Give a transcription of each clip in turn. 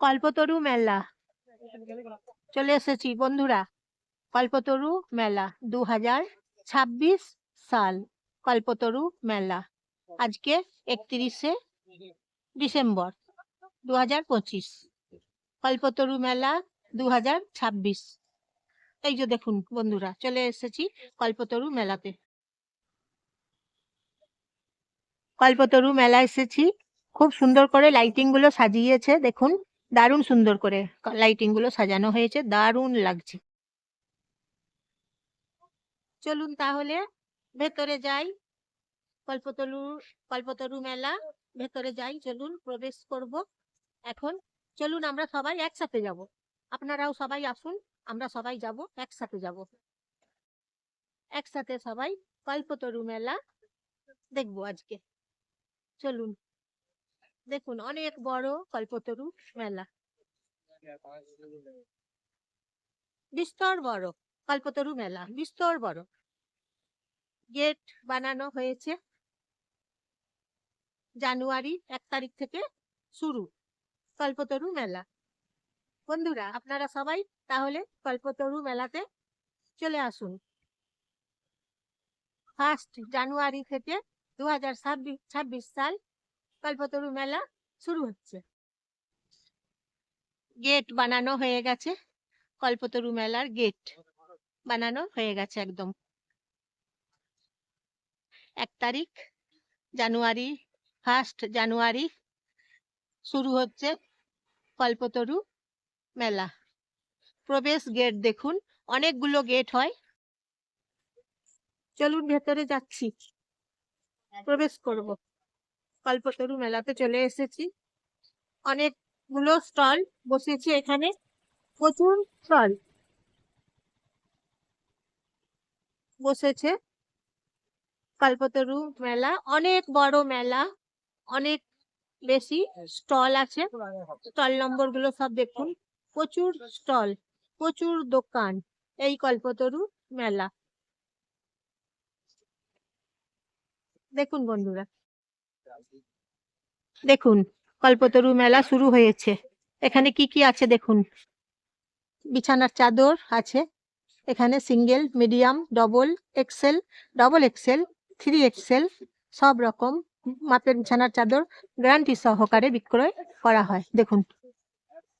কল্পতরু মেলা। চলে এসেছি বন্ধুরা। কল্পতরু মেলা দু ছাব্বিশ সাল, কল্পতরু মেলা। আজকে একত্রিশে ডিসেম্বর দু পঁচিশ। কল্পতরু মেলা দু ছাব্বিশ। এই যে দেখুন বন্ধুরা, চলে এসেছি কল্পতরু মেলাতে। কল্পতরু মেলা এসেছি। খুব সুন্দর করে লাইটিংগুলো সাজিয়েছে, দেখুন। দারুণ সুন্দর করে লাইটিংগুলো সাজানো হয়েছে, দারুণ লাগছে। চলুন তাহলে ভেতরে যাই। কল্পতরু কল্পতরু মেলা, ভেতরে যাই, চলুন প্রবেশ করব এখন। চলুন আমরা সবাই একসাথে যাব। আপনারাও সবাই আসুন, আমরা সবাই যাব, একসাথে যাব। একসাথে সবাই কল্পতরু মেলা দেখব আজকে। চলুন। দেখুন, অনেক বড় কল্পতরু মেলা। বিস্তর বড় কল্পতরু মেলা, বিস্তর বড়। গেট বানানো হয়েছে জানুয়ারি এক তারিখ থেকে শুরু কল্পতরু মেলা। বন্ধুরা, আপনারা সবাই তাহলে কল্পতরু মেলাতে চলে আসুন। ফার্স্ট জানুয়ারি থেকে দু হাজার ছাব্বিশ সাল কল্পতরু মেলা শুরু হচ্ছে। গেট বানানো হয়ে গেছে। কল্পতরু মেলার গেট বানানো হয়ে গেছে একদম। এক তারিখ, জানুয়ারি ফার্স্ট জানুয়ারি শুরু হচ্ছে কল্পতরু মেলা। প্রবেশ গেট দেখুন, অনেকগুলো গেট হয়। চলুন ভেতরে যাচ্ছি। প্রবেশ করব। কল্পতরু মেলাতে চলে এসেছি। অনেকগুলো স্টল বসেছে এখানে। প্রচুর স্টল বসেছে। কল্পতরু মেলা, অনেক বড় মেলা, অনেক বেশি স্টল আছে। স্টল নম্বরগুলো সব দেখুন। প্রচুর স্টল, প্রচুর দোকান এই কল্পতরু মেলা। দেখুন বন্ধুরা। দেখুন, কল্পতরু মেলা শুরু হয়েছে। এখানে কি কি আছে দেখুন? বিছানার চাদর আছে, এখানে single, medium, double, XL double XL, three XL, সব রকম মাপের বিছানার চাদর গ্যারান্টি সহকারে বিক্রয় করা হয়। দেখুন,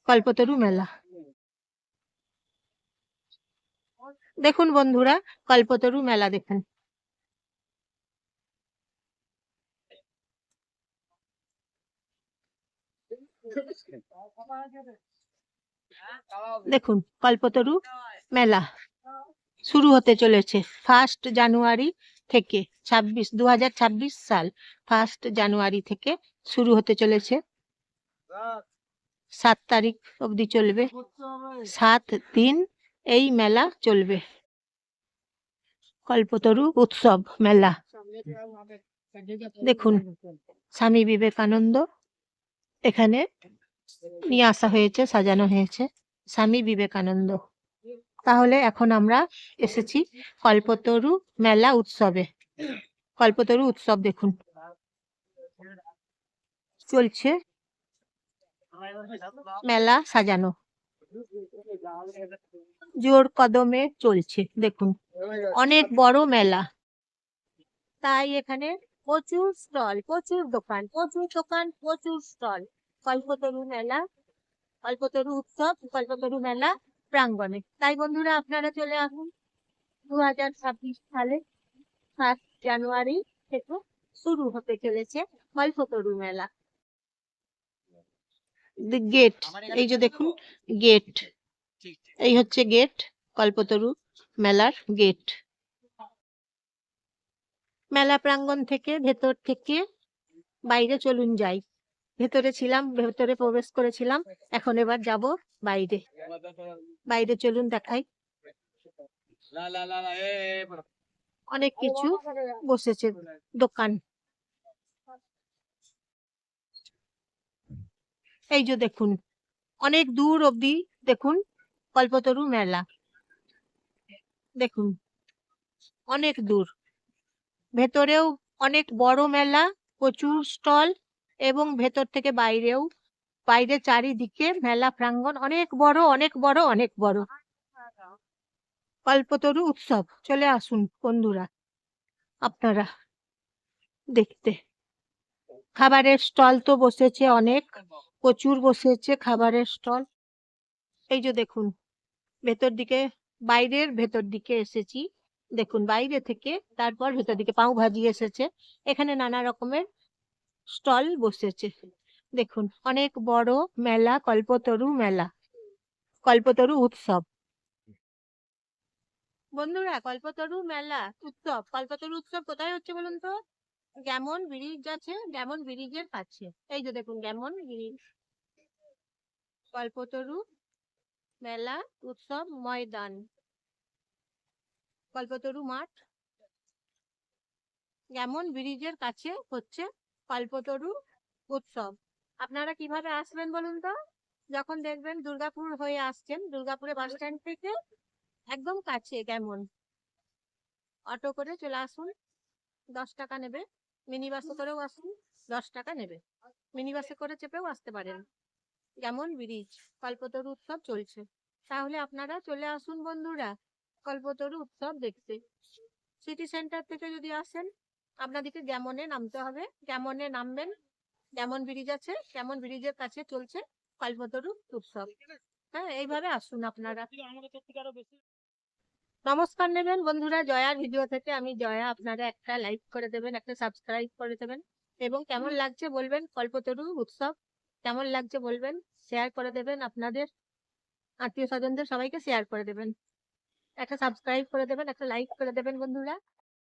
কল্পতরু মেলা। দেখুন বন্ধুরা, কল্পতরু মেলা দেখুন। দেখুন, কল্পতরু মেলা শুরু হতে চলেছে ফার্স্ট জানুয়ারি থেকে ছাব্বিশ দু সাল ফার্স্ট জানুয়ারি থেকে শুরু হতে চলেছে। সাত তারিখ অবধি চলবে। সাত দিন এই মেলা চলবে। কল্পতরু উৎসব মেলা। দেখুন, স্বামী বিবেকানন্দ এখানে নিয়ে আসা হয়েছে, সাজানো হয়েছে। স্বামী বিবেকানন্দ। তাহলে এখন আমরা এসেছি কল্পতরু মেলা উৎসবে। কল্পতরু উৎসব দেখুন। চলছে মেলা সাজানো। জোর কদমে চলছে, দেখুন। অনেক বড় মেলা। তাই এখানে প্রচুর স্টল প্রচুর দোকান প্রচুর দোকান প্রচুর স্টল। কল্পতরু মেলা কল্পতরু উৎসব কল্পতরু মেলা প্রাঙ্গণে। তাই বন্ধুরা আপনারা চলে আসুন দু হাজার ছাব্বিশ সালে ফার্স্ট জানুয়ারি থেকে শুরু হতে চলেছে কল্পতরু মেলা। গেট এই যে দেখুন গেট। এই হচ্ছে গেট কল্পতরু মেলার গেট। মেলা প্রাঙ্গণ থেকে ভেতর থেকে বাইরে চলুন যাই। ভেতরে ছিলাম, ভেতরে প্রবেশ করেছিলাম। এখন এবার যাব বাইরে। বাইরে চলুন দেখাই। অনেক কিছু বসেছে দোকান। এই যে দেখুন, অনেক দূর অবধি দেখুন কল্পতরু মেলা। দেখুন, অনেক দূর। ভেতরেও অনেক বড় মেলা, প্রচুর স্টল এবং ভেতর থেকে বাইরেও, বাইরে চারিদিকে মেলা প্রাঙ্গণ, অনেক বড় অনেক বড় অনেক বড়। কল্পতরু উৎসব, চলে আসুন বন্ধুরা, আপনারা দেখতে। খাবারের স্টল তো বসেছে অনেক, প্রচুর বসেছে খাবারের স্টল। এই যে দেখুন, ভেতর দিকে, বাইরের ভেতর দিকে এসেছি। দেখুন, বাইরে থেকে তারপর ভেতর দিকে পাও ভাজি এসেছে। এখানে নানা রকমের স্টল বসেছে। দেখুন, অনেক বড় মেলা, কল্পতরু মেলা, কল্পতরু উৎসব। বন্ধুরা, কল্পতরু মেলা উৎসব, কল্পতরু উৎসব কোথায় হচ্ছে বলুন তো? যেমন ব্রিজ আছে যেমন ব্রিজের কাছে এই যে দেখুন যেমন ব্রিজ। কল্পতরু মেলা উৎসব ময়দান। কল্পতরু মাঠ। যেমন ব্রিজের কাছে হচ্ছে কল্পতরু উৎসব। আপনারা কীভাবে আসবেন বলুন তো? যখন দেখবেন দুর্গাপুর হয়ে আসছেন, দুর্গাপুরে বাস স্ট্যান্ড থেকে একদম কাছে কেমন? অটো করে চলে আসুন, দশ টাকা নেবে। মিনি বাসে করেও আসুন, দশ টাকা নেবে। মিনি বাসে করে চেপেও আসতে পারেন। যেমন ব্রিজ, কল্পতরু উৎসব চলছে। তাহলে আপনারা চলে আসুন বন্ধুরা। কল্পতরু উৎসব দেখতে। সিটি সেন্টার থেকে যদি আসেন, আপনাদেরকে যেমনে নামতে হবে। যেমনে নামবেন। যেমন ব্রিজ আছে। তেমন ব্রিজের কাছে চলছে কল্পতরু উৎসব। হ্যাঁ এইভাবে আসুন আপনারা। নমস্কার নেবেন বন্ধুরা জয়ার ভিডিও থেকে। আমি জয়া, আপনারা একটা লাইক করে দেবেন, একটা সাবস্ক্রাইব করে দেবেন। এবং কেমন লাগছে বলবেন কল্পতরু উৎসব কেমন লাগছে বলবেন শেয়ার করে দেবেন আপনাদের। আত্মীয় স্বজনদের সবাইকে শেয়ার করে দেবেন। একটা সাবস্ক্রাইব করে দেবেন একটা লাইক করে দেবেন বন্ধুরা।